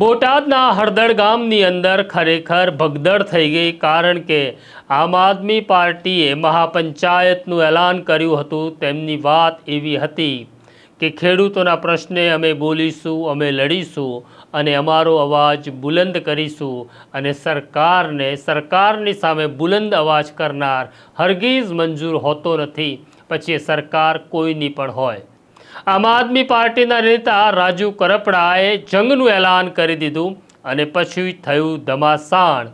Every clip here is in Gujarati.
બોટાદના હળદળ ગામની અંદર ખરેખર ભગદડ થઈ ગઈ કારણ કે આમ આદમી પાર્ટીએ મહાપંચાયતનું એલાન કર્યું હતું, તેમની વાત એવી હતી કે ખેડૂતોના પ્રશ્ને અમે બોલીશું, અમે લડીશું અને અમારો અવાજ બુલંદ કરીશું અને સરકારને, સરકારની સામે બુલંદ અવાજ કરનાર હરગીઝ મંજૂર હોતો નથી. પછી સરકાર કોઈની પણ હોય. આમ આદમી પાર્ટીના નેતા રાજુ કરપડાએ જંગનું એલાન કરી દીધું અને પછી થયું ધમાસાણ.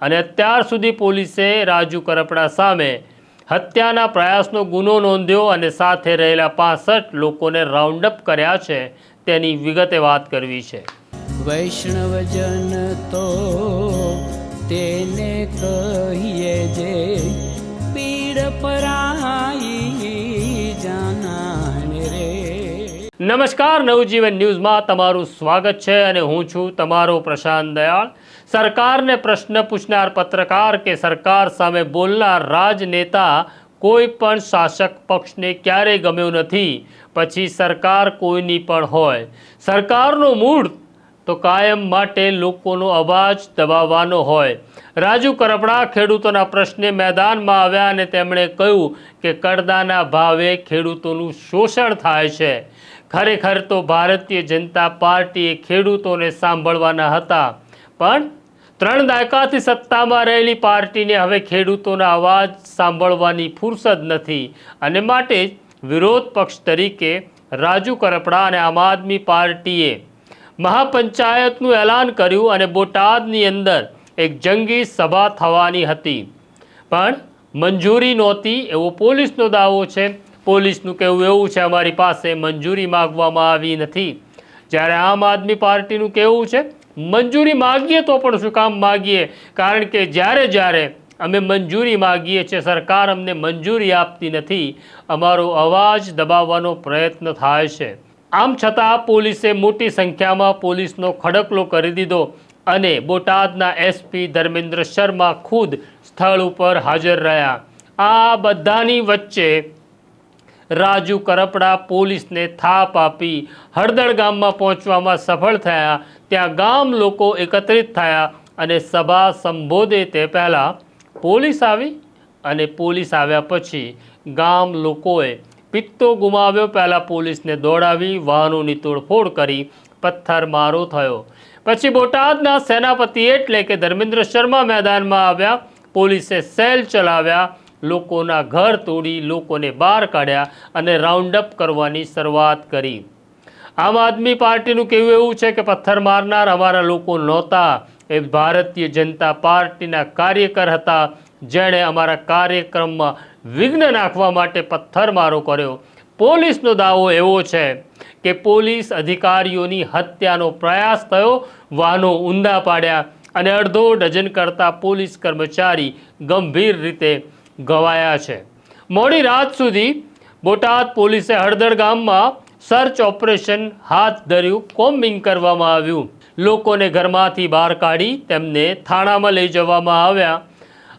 અને અત્યાર સુધી પોલીસે રાજુ કરપડા સામે હત્યાના પ્રયાસનો ગુનો નોંધ્યો અને સાથે રહેલા પાસઠ લોકોને રાઉન્ડ અપ કર્યા છે તેની વિગતે વાત કરવી છે. વૈષ્ણવજન તો તેને કહીએ જે પીડ પરાઈ નમસ્કાર, નવજીવન ન્યૂઝમાં તમારું સ્વાગત છે અને હું છું તમારો પ્રશાંત દયાળ સરકારને પ્રશ્ન પૂછનાર પત્રકાર કે સરકાર સામે બોલનાર રાજનેતા કોઈ પણ શાસક પક્ષને ક્યારેય ગમ્યો નથી. પછી સરકાર કોઈની પણ હોય. સરકારનો મૂળ તો કાયમ માટે લોકોનો અવાજ દબાવવાનો હોય. રાજુ કરપડા ખેડૂતોના પ્રશ્ને મેદાનમાં આવ્યા અને તેમણે કહ્યું કે કરદાના ભાવે ખેડૂતોનું શોષણ થાય છે. ખરેખર તો ભારતીય જનતા પાર્ટીએ ખેડૂતોને સાંભળવાના હતા. પણ ત્રણ દાયકાથી સત્તામાં રહેલી પાર્ટીને હવે ખેડૂતોના અવાજ સાંભળવાની ફુરસદ નથી. અને માટે જ વિરોધ પક્ષ તરીકે રાજુ કરપડા અને આમ આદમી પાર્ટીએ મહાપંચાયતનું એલાન કર્યું અને બોટાદની અંદર એક જંગી સભા થવાની હતી. પણ મંજૂરી નહોતી, એવો પોલીસનો દાવો છે. પોલીસનું કહેવું એવું છે, અમારી પાસે મંજૂરી માગવામાં આવી નથી. જ્યારે આમ આદમી પાર્ટીનું કહેવું છે, મંજૂરી માગીએ તો પણ શું કામ માગીએ? કારણ કે જ્યારે જ્યારે અમે મંજૂરી માગીએ છીએ, સરકાર અમને મંજૂરી આપતી નથી. અમારો અવાજ દબાવવાનો પ્રયત્ન થાય છે. આમ છતાં પોલીસે મોટી સંખ્યામાં પોલીસનો ખડકલો કરી દીધો અને બોટાદના એસપી ધર્મેન્દ્ર શર્મા ખુદ સ્થળ ઉપર હાજર રહ્યા. આ બધાની વચ્ચે રાજુ કરપડા પોલીસને થાપ આપી હળદળ ગામમાં પહોંચવામાં સફળ થયા. ત્યાં ગામ લોકો એકત્રિત થયા અને સભા સંબોધે તે પહેલાં પોલીસ આવી અને પોલીસ આવ્યા પછી ગામ લોકોએ પિત્તો ગુમાવ્યો. પહેલાં પોલીસને દોડાવી, વાહનોની તોડફોડ કરી, પથ્થરમારો થયો. પછી બોટાદના સેનાપતિ એટલે કે ધર્મેન્દ્ર શર્મા મેદાનમાં આવ્યા. પોલીસે સેલ ચલાવ્યા. લોકોના ઘર તોડી લોકોને બહાર કાઢ્યા અને રાઉન્ડ અપ કરવાની શરૂઆત કરી. આમ આદમી પાર્ટીનું કહેવું એવું છે કે પથ્થર મારનાર અમારા લોકો નહોતા. એ ભારતીય જનતા પાર્ટીના કાર્યકર હતા. જેણે અમારા કાર્યક્રમમાં વિઘ્ન નાખવા માટે પથ્થરમારો કર્યો. પોલીસનો દાવો એવો છે કે પોલીસ અધિકારીઓની હત્યાનો પ્રયાસ થયો, વાહનો ઊંધા પાડ્યા અને અડધો ડઝન કરતા પોલીસ કર્મચારી ગંભીર રીતે ગવાયા છે. મોડી રાત સુધી બોટાદ પોલીસે હળદર ગામમાં સર્ચ ઓપરેશન હાથ ધર્યું કોમ્બિંગ કરવામાં આવ્યું. લોકોને ઘરમાંથી બહાર કાઢી તેમને થાણામાં લઈ જવામાં આવ્યા.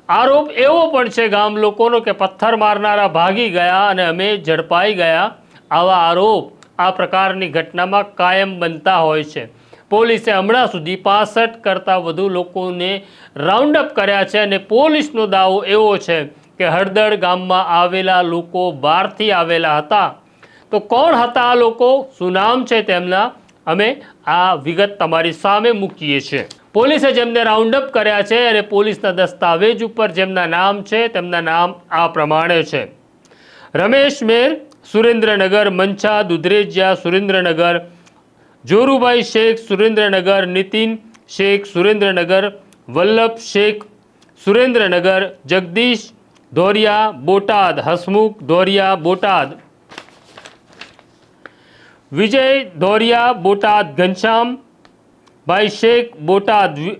આરોપ એવો પણ છે, ગામ લોકોનો કે પથ્થર મારનારા ભાગી ગયા અને અમે ઝડપાઈ ગયા. આવા આરોપ આ પ્રકારની ઘટનામાં કાયમ બનતા હોય છે. પોલીસે હમણાં સુધી પાસઠ કરતાં વધુ લોકોને રાઉન્ડ અપ કર્યા છે અને પોલીસનો દાવો એવો છે કે હળદળ ગામમાં આવેલા લોકો બહારથી આવેલા હતા. તો કોણ હતા આ લોકો? શું નામ છે તેમના? અમે આ વિગત તમારી સામે મૂકીએ છીએ. પોલીસે જેમને રાઉન્ડ અપ કર્યા છે અને પોલીસના દસ્તાવેજ ઉપર જેમના નામ છે, તેમના નામ આ પ્રમાણે છે. રમેશ મેર, સુરેન્દ્રનગર, મંછા, દુધરેજિયા, સુરેન્દ્રનગર, જોરુભાઈ શેખ, સુરેન્દ્રનગર, નીતિન શેખ, સુરેન્દ્રનગર, વલ્લભ શેખ, સુરેન્દ્રનગર, જગદીશ ધોરિયા બોટાદ હસમુખ ધોરિયા બોટાદ વિજય ધોરિયા બોટાદ ઘનશ્યામ ભાઈ શેખ બોટાદ વિ-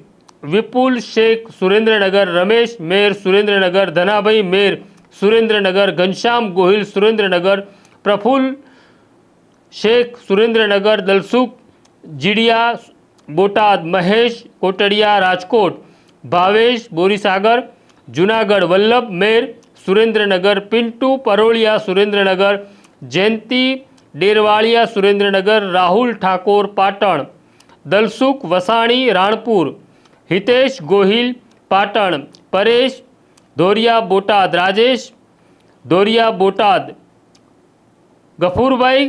વિપુલ શેખ સુરેન્દ્રનગર રમેશ મેર સુરેન્દ્રનગર ધનાભાઈ મેર સુરેન્દ્રનગર ઘનશ્યામ ગોહિલ સુરેન્દ્રનગર પ્રફુલ્લ શેખ સુરેન્દ્રનગર દલસુખ જીડિયા બોટાદ મહેશ કોટડિયા રાજકોટ ભાવેશ બોરીસાગર જુનાગઢ વલ્લભ મેર સુરેન્દ્રનગર પિન્ટુ પરોળિયા સુરેન્દ્રનગર જયંતિ ડેરવાળિયા સુરેન્દ્રનગર રાહુલ ઠાકોર પાટણ દલસુખ વસાણી રાણપુર હિતેશ ગોહિલ પાટણ પરેશ ધોરિયા બોટાદ રાજેશ ધોરિયા બોટાદ ગફુરભાઈ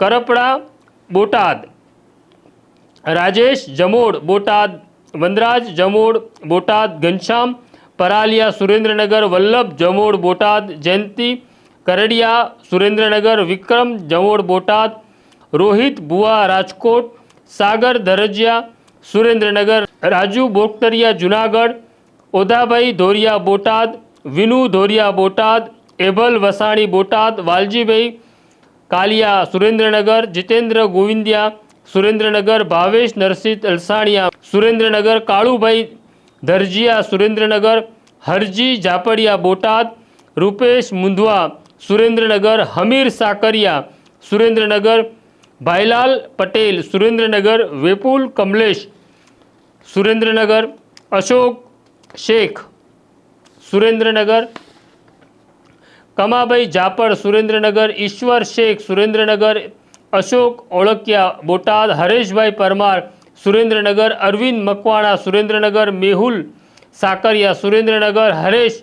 કરપડા બોટાદ રાજેશ જમોડ બોટાદ વનરાજ જમોડ બોટાદ ઘનશ્યામ પરાલિયા સુરેન્દ્રનગર વલ્લભ જમોડ બોટાદ જયંતિ કરડિયા સુરેન્દ્રનગર વિક્રમ જમોડ બોટાદ રોહિત ભુવા રાજકોટ સાગર ધરજિયા સુરેન્દ્રનગર રાજુ બોક્તરિયા જુનાગઢ ઓધાભાઈ ધોરિયા બોટાદ વિનુ ધોરિયા બોટાદ એભલ વસાણી બોટાદ વાલજીભાઈ કાલિયા સુરેન્દ્રનગર જીતેન્દ્ર ગોવિંદિયા સુરેન્દ્રનગર ભાવેશ નરસિંહ અલસાણિયા સુરેન્દ્રનગર કાળુભાઈ ધરજીયા સુરેન્દ્રનગર હરજી ઝાપડિયા બોટાદ રૂપેશ મુંધવા સુરેન્દ્રનગર હમીર સાકરિયા સુરેન્દ્રનગર ભાઈલાલ પટેલ સુરેન્દ્રનગર વિપુલ કમલેશ સુરેન્દ્રનગર અશોક શેખ સુરેન્દ્રનગર કમાભાઈ જાપડ સુરેન્દ્રનગર ઈશ્વર શેખ સુરેન્દ્રનગર અશોક ઓળકિયા બોટાદ હરેશભાઈ પરમાર સુરેન્દ્રનગર અરવિંદ મકવાણા સુરેન્દ્રનગર મેહુલ સાકરિયા સુરેન્દ્રનગર હરેશ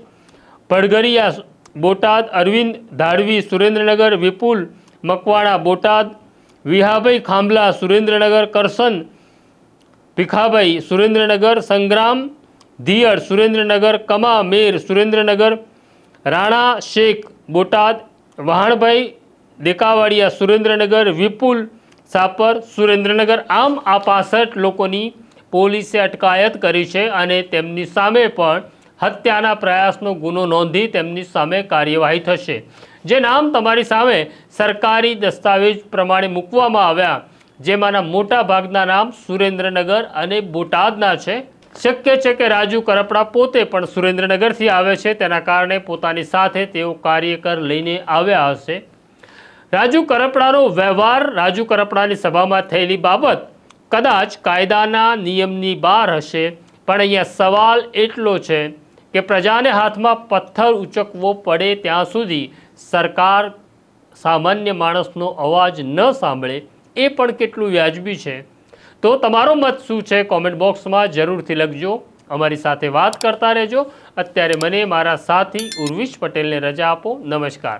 પડગરિયા બોટાદ અરવિંદ ધાડવી સુરેન્દ્રનગર વિપુલ મકવાણા બોટાદ વિહાભાઈ ખાંભલા સુરેન્દ્રનગર કરસન ભીખાભાઈ સુરેન્દ્રનગર સંગ્રામ ધીયડ સુરેન્દ્રનગર કમા મેર સુરેન્દ્રનગર રાણા શેખ બોટાદ વહાણભાઈ દેકાવાડિયા સુરેન્દ્રનગર વિપુલ સાપર, સુરેન્દ્રનગર આમ આ પાસઠ લોકોની પોલીસે અટકાયત કરી છે અને તેમની સામે પણ હત્યાના પ્રયાસનો ગુનો નોંધી તેમની સામે કાર્યવાહી થશે. જે નામ તમારી સામે સરકારી દસ્તાવેજ પ્રમાણે મૂકવામાં આવ્યા, જેમાંના મોટા ભાગના નામ સુરેન્દ્રનગર અને બોટાદના છે. શક્ય છે કે રાજુ કરપડા પોતે પણ સુરેન્દ્રનગરથી આવે છે, તેના કારણે પોતાની સાથે તેઓ કાર્યકર લઈને આવ્યા હશે. રાજુ કરપડાનો વ્યવહાર રાજુ કરપડાની સભામાં થયેલી બાબત કદાચ કાયદાના નિયમની બહાર હશે, પણ અહીંયા સવાલ એટલો છે કે પ્રજાને હાથમાં પથ્થર ઉચકવો પડે ત્યાં સુધી સરકાર સામાન્ય માણસનો અવાજ ન સાંભળે, એ પણ કેટલું વ્યાજબી છે. તો તમારો મત શું છે? કોમેન્ટ બોક્સમાં જરૂરથી લખજો. અમારી સાથે વાત કરતા રહેજો. અત્યારે મને મારા સાથી ઉર્વિશ પટેલને રજા આપો. નમસ્કાર.